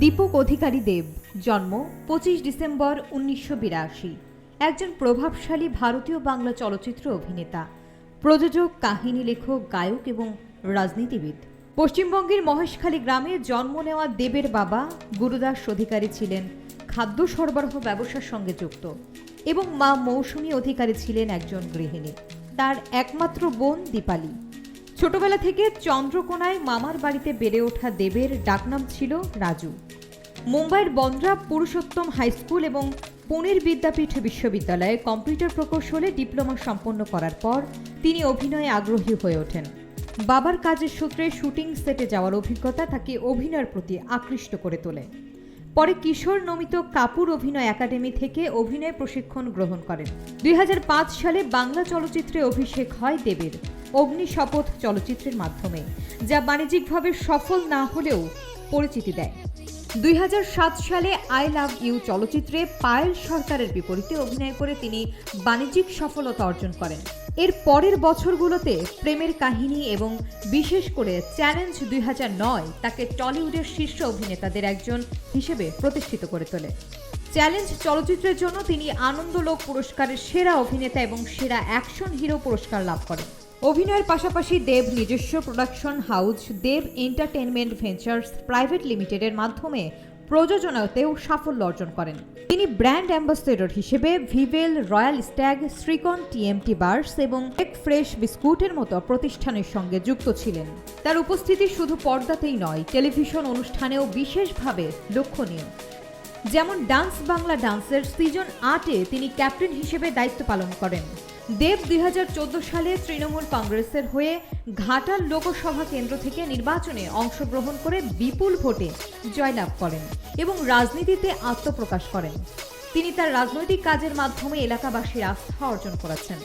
দীপক অধিকারী দেব, জন্ম পঁচিশ ডিসেম্বর উনিশশো বিরাশি। একজন প্রভাবশালী ভারতীয় বাংলা চলচ্চিত্র অভিনেতা, প্রযোজক, কাহিনী লেখক, গায়ক এবং রাজনীতিবিদ। পশ্চিমবঙ্গের মহেশখালী গ্রামে জন্ম নেওয়া দেবের বাবা গুরুদাস অধিকারী ছিলেন, খাদ্য সরবরাহ ব্যবসার সঙ্গে যুক্ত এবং মা মৌসুমী অধিকারী ছিলেন একজন গৃহিণী। তার একমাত্র বোন দীপালি। ছোটবেলা থেকে চন্দ্রকোনায় মামার বাড়িতে বেড়ে ওঠা দেবের ডাকনাম ছিল রাজু। মুম্বাইয়ের বন্দ্রা পুরুষোত্তম হাই স্কুল এবং পুনের বিদ্যাপীঠ বিশ্ববিদ্যালয়ে কম্পিউটার প্রকৌশলে ডিপ্লোমা সম্পন্ন করার পর তিনি অভিনয়ে আগ্রহী হয়ে ওঠেন। বাবার কাজের সূত্রে শুটিং সেটে যাওয়ার অভিজ্ঞতা তাকে অভিনয়ের প্রতি আকৃষ্ট করে তোলে। পরে কিশোর নমিত কাপুর অভিনয় একাডেমি থেকে অভিনয় প্রশিক্ষণ গ্রহণ করেন। দুই হাজার পাঁচ সালে বাংলা চলচ্চিত্রে অভিষেক হয় দেবের। অগ্নি শপথ চলচ্চিত্রের মাধ্যমে, যা বাণিজ্যিকভাবে সফল না হলেও পরিচিতি দেয়। দুই হাজার সাত সালে আই লাভ ইউ চলচ্চিত্রে পায়েল সরকারের বিপরীতে অভিনয় করে তিনি বাণিজ্যিক সফলতা অর্জন করেন। এর পরের বছরগুলোতে প্রেমের কাহিনী এবং বিশেষ করে চ্যালেঞ্জ দুই নয় তাকে টলিউডের শীর্ষ অভিনেতাদের একজন হিসেবে প্রতিষ্ঠিত করে তোলে। চ্যালেঞ্জ চলচ্চিত্রের জন্য তিনি আনন্দলোক পুরস্কারের সেরা অভিনেতা এবং সেরা অ্যাকশন হিরো পুরস্কার লাভ করেন। অভিনয়ের পাশাপাশি দেব নিজস্ব production house Dev entertainment ventures private লিমিটেডের মাধ্যমে প্রযোজনাতেও সাফল্য অর্জন করেন। তিনি ব্র্যান্ড অ্যাম্বাসেডর হিসেবে Vivel Royal Stag Shrikon TMT bars এবং এক ফ্রেশ বিস্কুটের মতো প্রতিষ্ঠানের সঙ্গে যুক্ত ছিলেন। তার উপস্থিতি শুধু পর্দাতেই নয় টেলিভিশন অনুষ্ঠানেও বিশেষভাবে লক্ষণীয়। যেমন ডান্স বাংলা ডান্সের সিজন আটে তিনি ক্যাপ্টেন হিসেবে দায়িত্ব পালন করেন। দেব দুই হাজার চোদ্দ সালে তৃণমূল কংগ্রেসের হয়ে ঘাটাল লোকসভা কেন্দ্র থেকে নির্বাচনে অংশগ্রহণ করে বিপুল ভোটে জয়লাভ করেন এবং রাজনীতিতে আত্মপ্রকাশ করেন। তিনি তার রাজনৈতিক কাজের মাধ্যমে এলাকাবাসীর আস্থা অর্জন করেছেন।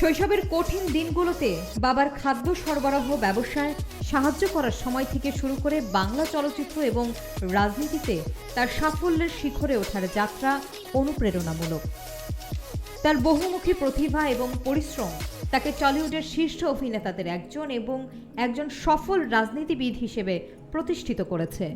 শৈশবের কঠিন দিনগুলোতে বাবার খাদ্য সরবরাহ ব্যবসায় সাহায্য করার সময় থেকে শুরু করে বাংলা চলচ্চিত্র এবং রাজনীতিতে তার সাফল্যের শিখরে ওঠার যাত্রা অনুপ্রেরণামূলক। তার বহুমুখী প্রতিভা এবং পরিশ্রম। তাকে টলিউডের শীর্ষ অভিনেতাদের একজন এবং একজন সফল রাজনীতিবিদ হিসেবে প্রতিষ্ঠিত করেছে।